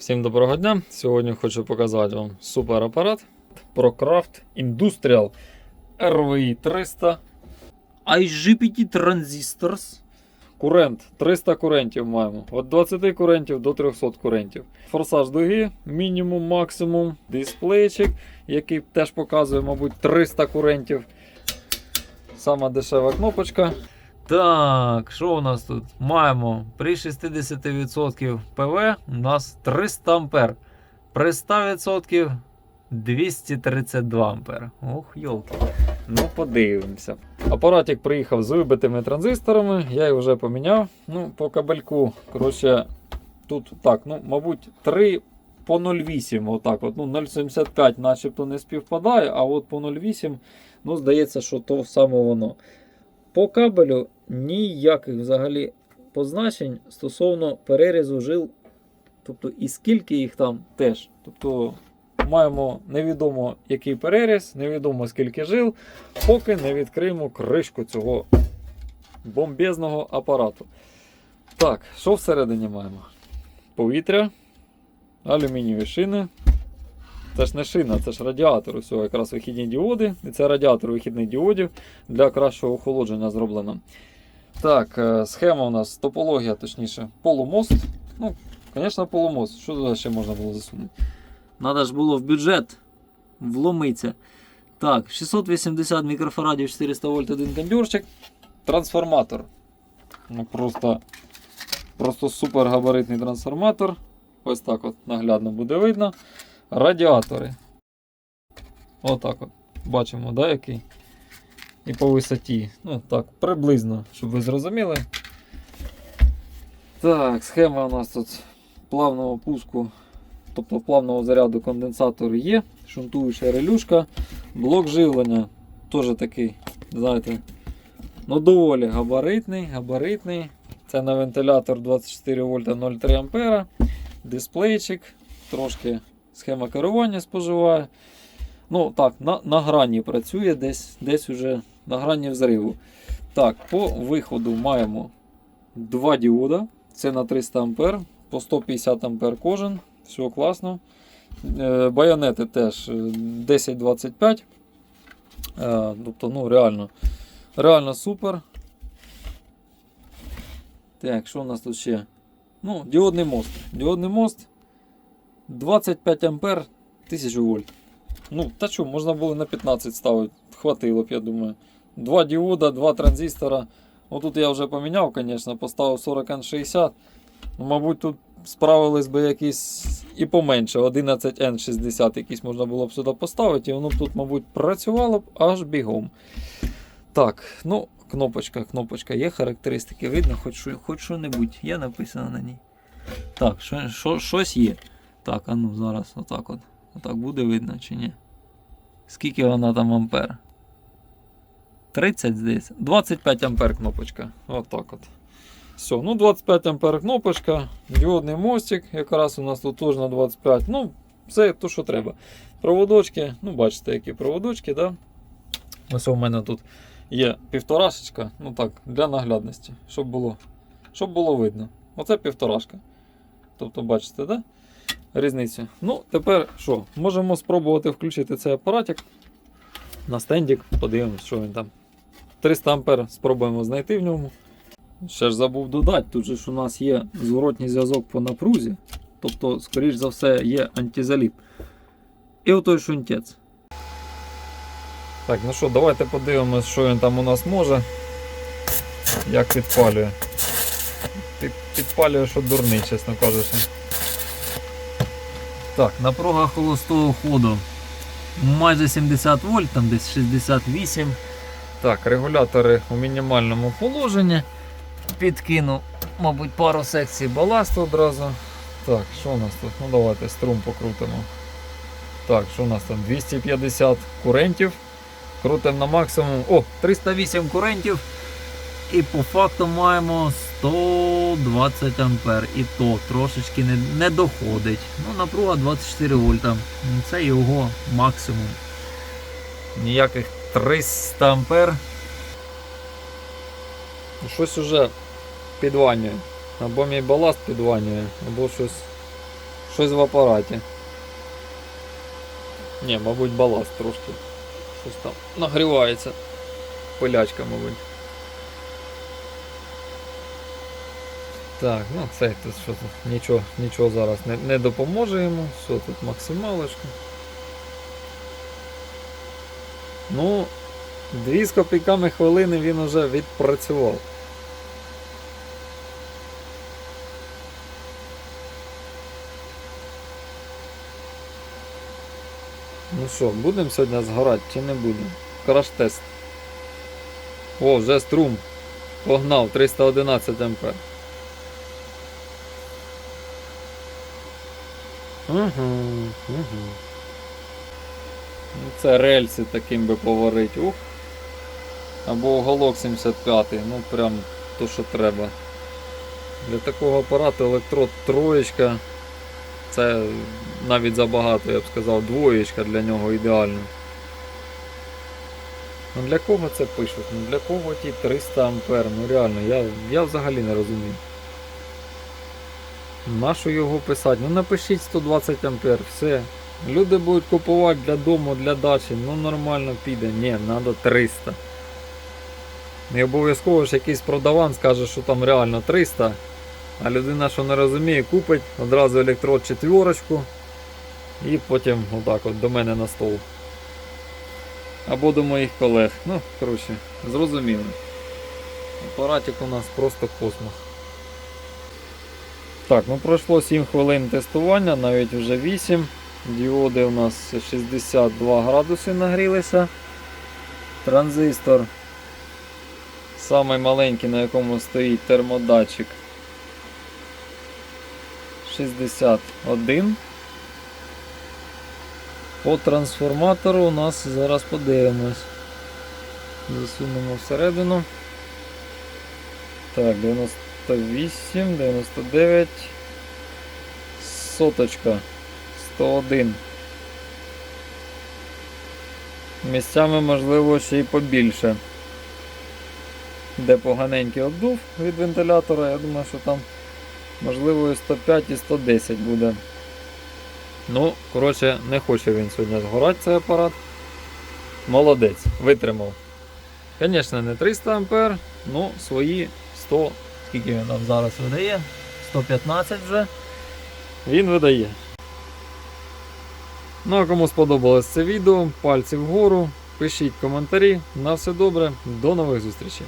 Всім доброго дня! Сьогодні хочу показати вам супер апарат ProCraft Industrial RVI 300 IGPT Transistors. Курент 300 курентів маємо. Від 20 курентів до 300 курентів. Форсаж дуги, мінімум, максимум, дисплейчик, який теж показує, мабуть, 300 курентів. Сама дешева кнопочка. Так, що у нас тут? Маємо при 60% ПВ у нас 300 ампер. При 100% 232 ампер. Ох, йолки. Ну, подивимося. Апаратик приїхав з вибитими транзисторами, я їх вже поміняв. Ну, по кабельку, коротше, тут так, ну, мабуть, 3 по 0,8. Отак от. Ну, 0,75 начебто не співпадає, а от по 0,8, ну, здається, що то саме воно. По кабелю ніяких взагалі позначень стосовно перерізу жил. Тобто і скільки їх там теж. Тобто маємо невідомо який переріз, невідомо скільки жил, поки не відкриємо кришку цього бомбезного апарату. Так, що всередині маємо? Повітря, алюмінієві шини. Це ж не шина, це ж радіатор. Усього якраз вихідні діоди. І це радіатор вихідних діодів для кращого охолодження зроблено. Так, е, схема у нас, топологія, точніше, полумост. Ну, звісно, полумост. Що туди ще можна було засунути? Надо ж було в бюджет вломитися. Так, 680 мікрофарадів, 400 вольт, один кондюрчик. Трансформатор. Ну, просто, просто супер габаритний трансформатор. Ось так от наглядно буде видно. Радіатори. Отак от. Бачимо, да, який? І по висоті. Ну так, приблизно, щоб ви зрозуміли. Так, схема у нас тут плавного пуску, тобто плавного заряду конденсатор є, шунтуюча релюшка, блок живлення теж такий, знаєте, ну доволі габаритний, габаритний. Це на вентилятор 24 вольта 0,3 ампера, дисплейчик, трошки схема керування споживає. Ну так, на, на грані працює, десь десь уже на грані взриву. Так, по виходу маємо два діода. Це на 300 ампер, по 150 ампер кожен. Все класно. Е, Байонети теж е, 10-25. Е, Тобто, ну, реально, реально супер. Так, що у нас тут ще? Ну, діодний мост. Діодний мост 25 ампер 1000 вольт. Ну, та що, можна було на 15 ставити. Хватило б, я думаю. Два діода, два транзистора. Отут я вже поміняв, звісно, поставив 40N60. Ну, мабуть, тут справились би якісь і поменше. 11N60 якийсь можна було б сюди поставити, і воно б тут, мабуть, працювало б аж бігом. Так, ну, кнопочка, кнопочка є, характеристики видно, хоч, хоч що-небудь є написано на ній. Так, що, що, щось є. Так, а ну зараз отак от. Отак буде видно чи ні? Скільки вона там ампер? 30 здається. 25 ампер кнопочка. Отак от. Все, ну 25 ампер кнопочка, діодний мостик, якраз у нас тут теж на 25. Ну, все то, що треба. Проводочки, ну бачите, які проводочки, да? Ось у мене тут є півторашечка, ну так, для наглядності, щоб було, щоб було видно. Оце півторашка. Тобто, бачите, да? Різницю. Ну, тепер що? Можемо спробувати включити цей апаратик на стендік, подивимось, що він там. 300 ампер спробуємо знайти в ньому. Ще ж забув додати, тут же ж у нас є зворотній зв'язок по напрузі. Тобто, скоріш за все, є антизаліп. І отой шунтець. Так, ну що, давайте подивимось, що він там у нас може. Як підпалює. Підпалює, що дурний, чесно кажучи. Так, напруга холостого ходу майже 70 вольт, там десь 68. Так, регулятори у мінімальному положенні. Підкину, мабуть, пару секцій баласту одразу. Так, що у нас тут? Ну давайте струм покрутимо. Так, що у нас там? 250 курентів. Крутимо на максимум. О, 308 курентів. І по факту маємо 120 ампер. І то трошечки не, не доходить. Ну, напруга 24 вольта. Це його максимум. Ніяких 300 ампер. Щось уже підванює. Або мій баласт підванює, або щось, щось в апараті. Ні, мабуть, баласт трошки. Щось там нагрівається. Пилячка, мабуть. Так, ну це тут що тут нічого, нічого зараз не, не допоможе йому. Що тут максималочка. Ну, дві з копійками хвилини він уже відпрацював. Ну що, будемо сьогодні згорати чи не будемо? Краш-тест. О, вже струм. Погнав 311 ампер. Угу, угу. Це рельси таким би поварить. Ух. Або уголок 75, ну прям то, що треба. Для такого апарату електрод троєчка. Це навіть забагато, я б сказав, двоєчка для нього ідеально. Ну для кого це пишуть? Ну для кого ті 300 ампер? Ну реально, я, я взагалі не розумію. Нащо його писати? Ну напишіть 120 ампер, все. Люди будуть купувати для дому, для дачі, ну нормально піде. Ні, треба 300. Не обов'язково ж якийсь продаван скаже, що там реально 300. А людина, що не розуміє, купить одразу електрод четверочку і потім отак от до мене на стол. Або до моїх колег. Ну, коротше, зрозуміло. Апаратик у нас просто космос. Так, ну пройшло 7 хвилин тестування, навіть вже 8. Діоди у нас 62 градуси нагрілися. Транзистор. Самий маленький, на якому стоїть термодатчик. 61. По трансформатору у нас зараз подивимось. Засунемо всередину. Так, 98, 99. Соточка. 101. Місцями можливо ще й побільше. Де поганенький обдув від вентилятора, я думаю, що там можливо і 105 і 110 буде. Ну, коротше, не хоче він сьогодні згорати цей апарат. Молодець, витримав. Звісно, не 300 ампер, ну свої 100, скільки він там зараз видає? 115 вже. Він видає. Ну а кому сподобалось це відео, пальці вгору, пишіть коментарі. На все добре, до нових зустрічей.